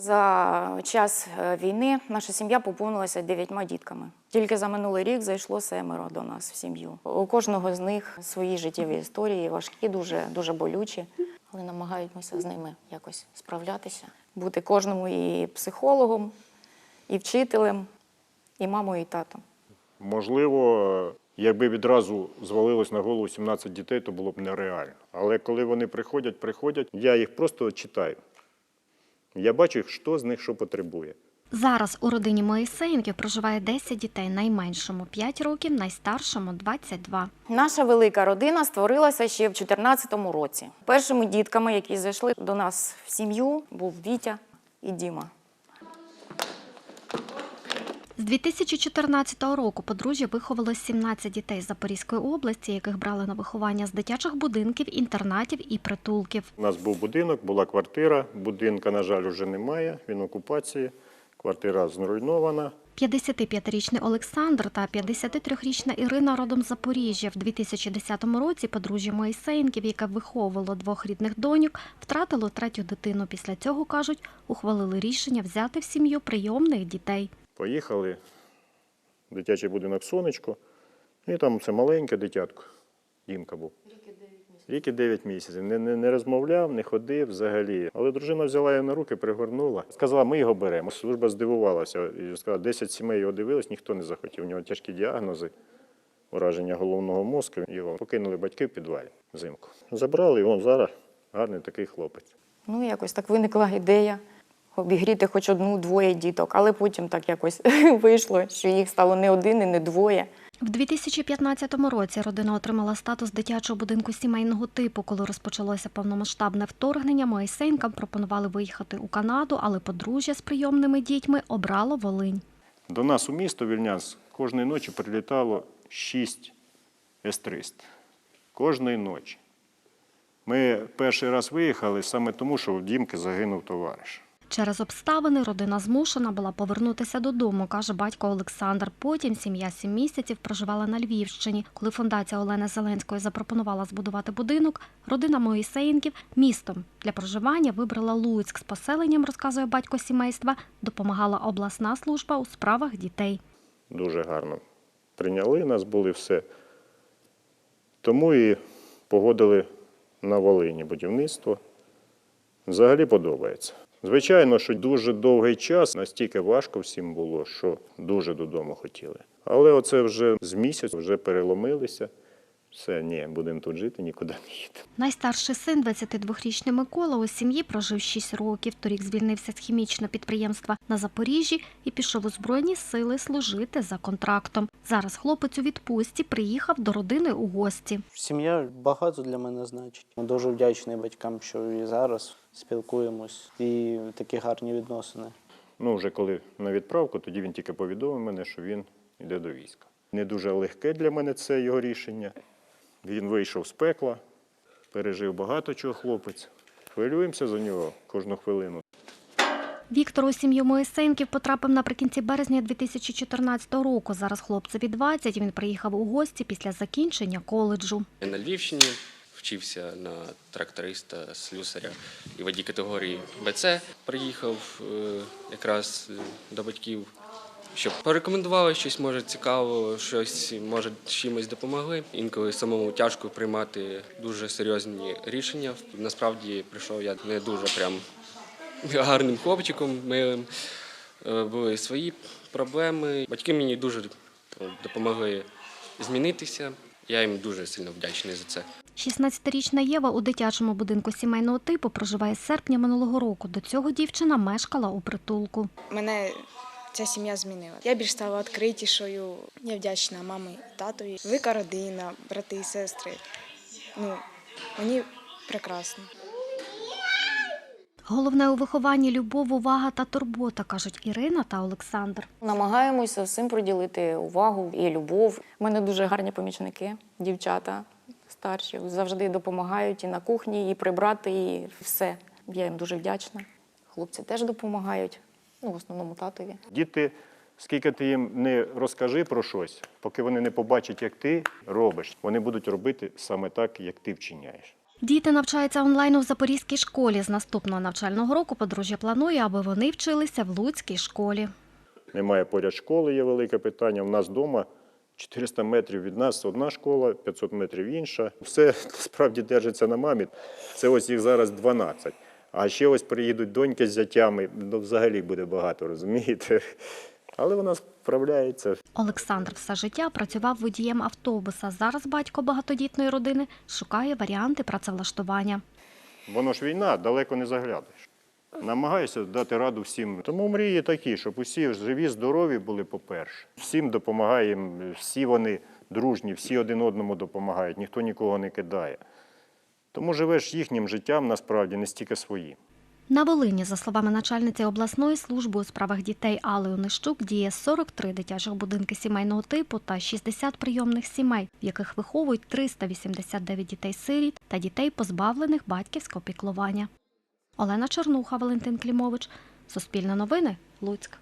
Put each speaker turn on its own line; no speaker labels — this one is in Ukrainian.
За час е, війни наша сім'я поповнилася дев'ятьма дітками. Тільки за минулий рік зайшло семеро до нас в сім'ю. У кожного з них свої життєві історії, важкі, дуже, дуже болючі. Але намагаємося з ними якось справлятися, бути кожному і психологом, і вчителем, і мамою, і татом.
Можливо, якби відразу звалилось на голову 17 дітей, то було б нереально. Але коли вони приходять, приходять, я їх просто читаю. Я бачу, хто з них що потребує.
Зараз у родині Моїсеєнків проживає 10 дітей, найменшому 5 років, найстаршому 22.
Наша велика родина створилася ще в 2014 році. Першими дітками, які зайшли до нас в сім'ю, був Вітя і Діма.
З 2014 року подружжя виховало 17 дітей з Запорізької області, яких брали на виховання з дитячих будинків, інтернатів і притулків.
У нас був будинок, була квартира. Будинка, на жаль, вже немає. Він в окупації. Квартира зруйнована.
55-річний Олександр та 53-річна Ірина родом з Запоріжжя. В 2010 році подружжя Моїсеєнків, яке виховувало двох рідних доньок, втратило третю дитину. Після цього, кажуть, ухвалили рішення взяти в сім'ю прийомних дітей.
Поїхали в дитячий будинок сонечко. І там це маленьке дитятко. Дімка був. Рік і 9 місяців. Не, не, не розмовляв, не ходив взагалі. Але дружина взяла його на руки, пригорнула. Сказала, ми його беремо. Служба здивувалася. І сказала, 10 сімей його дивились, ніхто не захотів. У нього тяжкі діагнози, ураження головного мозку. Його покинули батьки в підвалі взимку. Забрали, і він зараз гарний такий хлопець.
Ну, якось так виникла ідея обігріти хоч одну-двоє діток, але потім так якось вийшло, що їх стало не один і не двоє.
В 2015 році родина отримала статус дитячого будинку сімейного типу. Коли розпочалося повномасштабне вторгнення, Моїсеєнкам пропонували виїхати у Канаду, але подружжя з прийомними дітьми обрало Волинь.
До нас у місто Вільняс кожної ночі прилітало 6 С-300. Кожної ночі. Ми перший раз виїхали саме тому, що в Дімки загинув товариш.
Через обставини родина змушена була повернутися додому, каже батько Олександр. Потім сім'я сім місяців проживала на Львівщині. Коли фундація Олени Зеленської запропонувала збудувати будинок, родина Моїсеїнків містом для проживання вибрала Луцьк. З поселенням, розказує батько сімейства, допомагала обласна служба у справах дітей.
Дуже гарно прийняли нас, були все. Тому і погодили на Волині будівництво. Взагалі подобається. Звичайно, що дуже довгий час настільки важко всім було, що дуже додому хотіли. Але оце вже з місяць вже переломилися. Все, ні, будемо тут жити, нікуди не їдемо.
Найстарший син, 22-річний Микола, у сім'ї прожив 6 років. Торік звільнився з хімічного підприємства на Запоріжжі і пішов у Збройні сили служити за контрактом. Зараз хлопець у відпустці приїхав до родини у гості.
Сім'я багато для мене значить. Дуже вдячний батькам, що і зараз спілкуємось, і такі гарні відносини.
Ну, вже коли на відправку, тоді він тільки повідомив мене, що він йде до війська. Не дуже легке для мене це його рішення. Він вийшов з пекла, пережив багато чого хлопець. Хвилюємося за нього кожну хвилину.
Віктор у сім'ю Моїсеєнків потрапив наприкінці березня 2014 року. Зараз хлопцеві 20, Він приїхав у гості після закінчення коледжу.
Я на Львівщині вчився на тракториста, слюсаря і водій категорії БЦ. Приїхав е, якраз е, до батьків, щоб порекомендували щось може цікаво, щось може чимось допомогли. Інколи самому тяжко приймати дуже серйозні рішення. Насправді прийшов я не дуже прям гарним хлопчиком, милим. Е, Були свої проблеми. Батьки мені дуже допомогли змінитися. Я їм дуже сильно вдячний за це.
16-річна Єва у дитячому будинку сімейного типу проживає з серпня минулого року. До цього дівчина мешкала у притулку.
Мене ця сім'я змінила. Я більш стала відкритішою. Я вдячна мамі і татові. Велика родина, брати і сестри. Ну, мені прекрасно.
Головне у вихованні любов, увага та турбота, кажуть Ірина та Олександр.
Намагаємося всім приділити увагу і любов. У мене дуже гарні помічники, дівчата старші, завжди допомагають і на кухні, і прибрати, і все. Я їм дуже вдячна. Хлопці теж допомагають, ну, в основному татові.
Діти, скільки ти їм не розкажи про щось, поки вони не побачать, як ти робиш, вони будуть робити саме так, як ти вчиняєш.
Діти навчаються онлайн у Запорізькій школі. З наступного навчального року подружжя планує, аби вони вчилися в Луцькій школі.
Немає поряд школи, є велике питання. У нас вдома 400 метрів від нас одна школа, 500 метрів інша. Все справді держиться на мамі. Це ось їх зараз 12. А ще ось приїдуть доньки з зятями, ну взагалі буде багато, розумієте? Але вона справляється.
Олександр все життя працював водієм автобуса. Зараз батько багатодітної родини шукає варіанти працевлаштування.
Воно ж війна, далеко не заглядаєш. Намагаюся дати раду всім. Тому мрії такі, щоб усі живі, здорові були, по-перше. Всім допомагаємо, всі вони дружні, всі один одному допомагають, ніхто нікого не кидає. Тому живеш їхнім життям насправді не стільки своїм.
На Волині, за словами начальниці обласної служби у справах дітей Алли Онищук, діє 43 дитячих будинки сімейного типу та 60 прийомних сімей, в яких виховують 389 дітей-сиріт та дітей, позбавлених батьківського піклування. Олена Чернуха, Валентин Клімович. Суспільне новини. Луцьк.